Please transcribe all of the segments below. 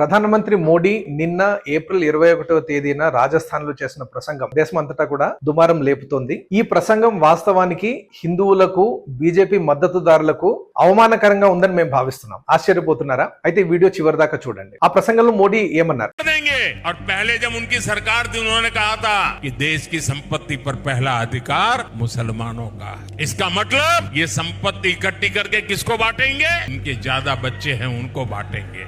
ప్రధానమంత్రి మోడీ నిన్న ఏప్రిల్ ఇరవై ఒకటవ తేదీన రాజస్థాన్ లో చేసిన ప్రసంగం దేశమంతటా కూడా దుమారం లేపుతోంది ఈ ప్రసంగం వాస్తవానికి హిందువులకు బీజేపీ మద్దతుదారులకు అవమానకరంగా ఉందని మేము భావిస్తున్నాం ఆశ్చర్యపోతున్నారా అయితే ఈ వీడియో చివరి దాకా చూడండి ఆ ప్రసంగంలో మోడీ ఏమన్నారు देंगे और पहले जब उनकी सरकार थी उन्होंने कहा था कि देश की संपत्ति पर पहला अधिकार मुसलमानों का है इसका मतलब ये संपत्ति इकट्ठी करके किसको बांटेंगे इनके ज्यादा बच्चे हैं उनको बांटेंगे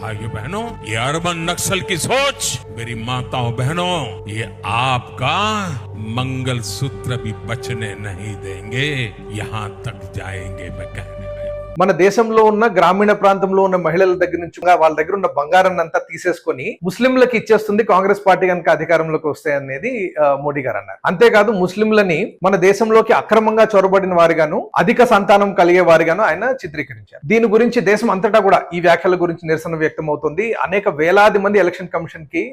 भाइयों बहनों, ये अरबन नक्सल की सोच, मेरी माताओं बहनों, ये आपका मंगल सूत्र भी बचने नहीं देंगे, यहाँ तक जाएँगे, मैं कहने। మన దేశంలో ఉన్న గ్రామీణ ప్రాంతంలో ఉన్న మహిళల దగ్గర నుంచి వాళ్ళ దగ్గర ఉన్న బంగారాన్ని అంతా తీసేసుకొని ముస్లింలకు ఇచ్చేస్తుంది కాంగ్రెస్ పార్టీ కనుక అధికారంలోకి వస్తే అనేది మోడీ గారు అన్నారు. అంతేకాదు ముస్లింలని మన దేశంలోకి అక్రమంగా చొరబడిన వారిగాను అధిక సంతానం కలిగే వారిగాను ఆయన చిత్రీకరించారు. దీని గురించి దేశం అంతటా కూడా ఈ వ్యాఖ్యల గురించి నిరసన వ్యక్తం అవుతుంది. అనేక వేలాది మంది ఎలక్షన్ కమిషన్కి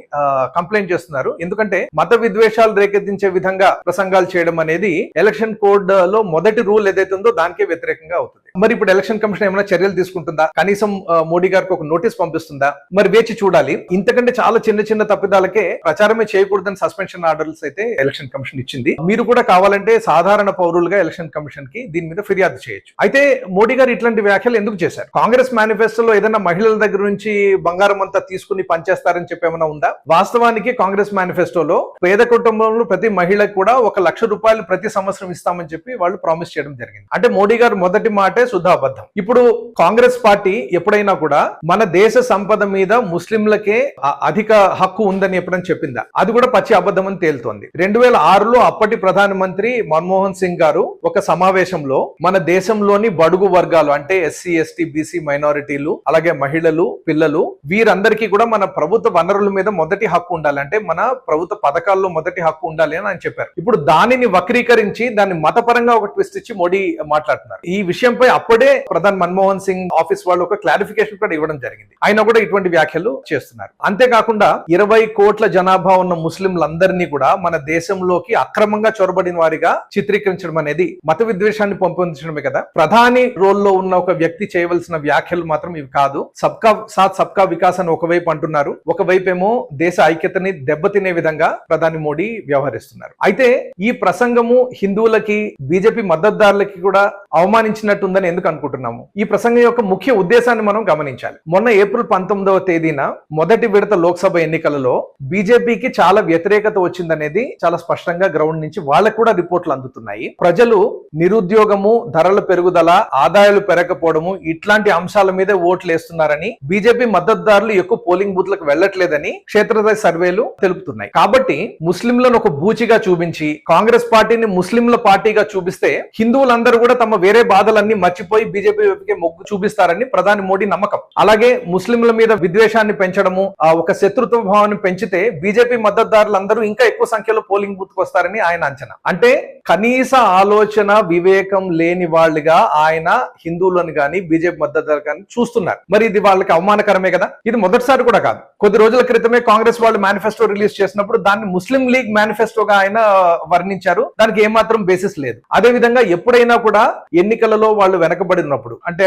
కంప్లైంట్ చేస్తున్నారు. ఎందుకంటే మత విద్వేషాలు రేకెత్తించే విధంగా ప్రసంగాలు చేయడం అనేది ఎలక్షన్ కోడ్లో మొదటి రూల్ ఏదైతే ఉందో దానికే వ్యతిరేకంగా అవుతుంది. మరి ఇప్పుడు ఎలక్షన్ కమిషన్ ఏమైనా చర్యలు తీసుకుంటుందా? కనీసం మోడీ గారికి ఒక నోటీస్ పంపిస్తుందా? మరి వేచి చూడాలి. ఇంతకంటే చాలా చిన్న చిన్న తప్పిదాలకే ప్రచారమే చేయకూడదని సస్పెన్షన్ ఆర్డర్స్ అయితే ఎలక్షన్ కమిషన్ ఇచ్చింది. మీరు కూడా కావాలంటే సాధారణ పౌరులుగా ఎలక్షన్ కమిషన్కి దీని మీద ఫిర్యాదు చేయొచ్చు. అయితే మోడీ గారు ఇట్లాంటి వ్యాఖ్యలు ఎందుకు చేశారు? కాంగ్రెస్ మేనిఫెస్టోలో ఏదైనా మహిళల దగ్గర నుంచి బంగారం అంతా తీసుకుని పనిచేస్తారని చెప్పి ఏమైనా ఉందా? వాస్తవానికి కాంగ్రెస్ మేనిఫెస్టోలో పేద కుటుంబంలో ప్రతి మహిళకు కూడా ఒక లక్ష రూపాయలు ప్రతి సంవత్సరం ఇస్తామని చెప్పి వాళ్ళు ప్రామిస్ చేయడం జరిగింది. అంటే మోడీ గారు మొదటి మాటే శుద్ధాబద్ధం ఇప్పుడు కాంగ్రెస్ పార్టీ ఎప్పుడైనా కూడా మన దేశ సంపద మీద ముస్లింలకే అధిక హక్కు ఉందని ఎప్పుడైనా చెప్పిందా? అది కూడా పచ్చి అబద్ధం అని తేలుతోంది. రెండు వేల ఆరులో అప్పటి ప్రధానమంత్రి మన్మోహన్ సింగ్ గారు ఒక సమావేశంలో మన దేశంలోని బడుగు వర్గాలు అంటే ఎస్సీ ఎస్టీ బీసీ మైనారిటీలు అలాగే మహిళలు పిల్లలు వీరందరికీ కూడా మన ప్రభుత్వ వనరుల మీద మొదటి హక్కు ఉండాలంటే మన ప్రభుత్వ పథకాల్లో మొదటి హక్కు ఉండాలి అని ఆయన చెప్పారు. ఇప్పుడు దానిని వక్రీకరించి దాన్ని మతపరంగా ఒక ట్విస్ట్ ఇచ్చి మోడీ మాట్లాడుతున్నారు. ఈ విషయంపై అప్పుడే ప్రధాని మన్మోహన్ సింగ్ ఆఫీస్ వాళ్ళు ఒక క్లారిఫికేషన్ కూడా ఇవ్వడం జరిగింది. ఆయన కూడా ఇటువంటి వ్యాఖ్యలు చేస్తున్నారు. అంతేకాకుండా ఇరవై కోట్ల జనాభా ఉన్న ముస్లింలందరినీ కూడా మన దేశంలోకి అక్రమంగా చొరబడిన వారిగా చిత్రీకరించడం అనేది మత విద్వేషాన్ని పంపొందించడమే కదా? ప్రధాని రోల్లో ఉన్న ఒక వ్యక్తి చేయవలసిన వ్యాఖ్యలు మాత్రం ఇవి కాదు. సబ్కా సాత్ సబ్కా వికాస్ అని ఒకవైపు అంటున్నారు. ఒకవైపు ఏమో దేశ ఐక్యతని దెబ్బతినే విధంగా ప్రధాని మోడీ వ్యవహరిస్తున్నారు. అయితే ఈ ప్రసంగము హిందువులకి బీజేపీ మద్దతుదారులకి కూడా ఉందని ఎందుకు అనుకుంటున్నాము? ఈ ప్రసంగం యొక్క ముఖ్య ఉద్దేశాన్ని మనం గమనించాలి. మొన్న ఏప్రిల్ పంతొమ్మిదవ తేదీన మొదటి విడత లోక్సభ ఎన్నికలలో బీజేపీకి చాలా వ్యతిరేకత వచ్చిందనేది చాలా స్పష్టంగా గ్రౌండ్ నుంచి వాళ్ళకు కూడా రిపోర్ట్లు అందుతున్నాయి. ప్రజలు నిరుద్యోగము ధరల పెరుగుదల ఆదాయాలు పెరగకపోవడము ఇట్లాంటి అంశాల మీద ఓట్లు వేస్తున్నారని బీజేపీ మద్దతుదారులు ఎక్కువ పోలింగ్ బూత్లకు వెళ్ళట్లేదని క్షేత్రస్థాయి సర్వేలు తెలుపుతున్నాయి. కాబట్టి ముస్లింలను ఒక బూచిగా చూపించి కాంగ్రెస్ పార్టీని ముస్లింల పార్టీగా చూపిస్తే హిందువులందరూ కూడా తమ వేరే బాధలన్నీ మర్చిపోయి బీజేపీ వైపుకే మొగ్గు చూపిస్తారని ప్రధాని మోడీ నమ్మకం. అలాగే ముస్లింల మీద విద్వేషాన్ని పెంచడము ఆ ఒక శత్రుత్వ భావాన్ని పెంచితే బీజేపీ మద్దతుదారులందరూ ఇంకా ఎక్కువ సంఖ్యలో పోలింగ్ బూత్ వస్తారని ఆయన అంచనా. అంటే కనీస ఆలోచన వివేకం లేని వాళ్ళుగా ఆయన హిందువులను గాని బీజేపీ మద్దతుదారు కానీ చూస్తున్నారు. మరి ఇది వాళ్ళకి అవమానకరమే కదా? ఇది మొదటిసారి కూడా కాదు. కొద్ది రోజుల క్రితమే కాంగ్రెస్ వాళ్ళు మేనిఫెస్టో రిలీజ్ చేసినప్పుడు దాన్ని ముస్లిం లీగ్ మేనిఫెస్టోగా ఆయన వర్ణించారు. దానికి ఏమాత్రం బేసిస్ లేదు. అదే విధంగా ఎప్పుడైనా కూడా ఎన్నికలలో వాళ్ళు వెనకబడినప్పుడు అంటే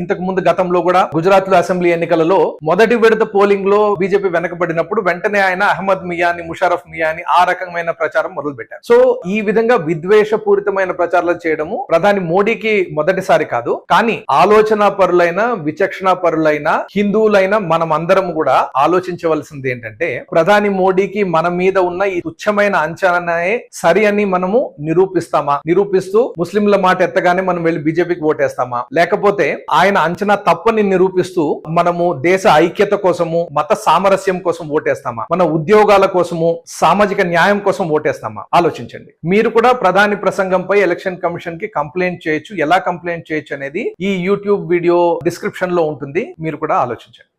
ఇంతకు ముందు గతంలో కూడా గుజరాత్లో అసెంబ్లీ ఎన్నికలలో మొదటి విడత పోలింగ్లో బీజేపీ వెనకబడినప్పుడు వెంటనే ఆయన అహ్మద్ మియాని ముషారఫ్ మియాని ఆ రకమైన ప్రచారం మొదలు పెట్టారు సో ఈ విధంగా విద్వేషపూరితమైన ప్రచారాలు చేయడము ప్రధాని మోడీకి మొదటిసారి కాదు. కానీ ఆలోచన పరులైన విచక్షణ పరులైన హిందువులైన మనం అందరం కూడా ఆలోచించవలసింది ఏంటంటే ప్రధాని మోడీకి మన మీద ఉన్న ఈ తుచ్చమైన అంచనానే సరి అని మనము నిరూపిస్తామా? నిరూపిస్తూ ముస్లింల మాట ఎత్తగానే మనం వెళ్ళి బీజేపీకి ఓటేస్తామా? లేకపోతే ఆయన అంచనా తప్పని నిరూపిస్తూ మనము దేశ ఐక్యత కోసము మత సామరస్యం కోసం ఓటేస్తామా? మన ఉద్యోగాల కోసము సామాజిక న్యాయం కోసం ఓటేస్తామా? ఆలోచించండి. మీరు కూడా ప్రధాని ప్రసంగంపై ఎలక్షన్ కమిషన్కి కంప్లైంట్ చేయొచ్చు. ఎలా కంప్లైంట్ చేయొచ్చు అనేది ఈ యూట్యూబ్ వీడియో డిస్క్రిప్షన్లో ఉంటుంది. మీరు కూడా ఆలోచించండి.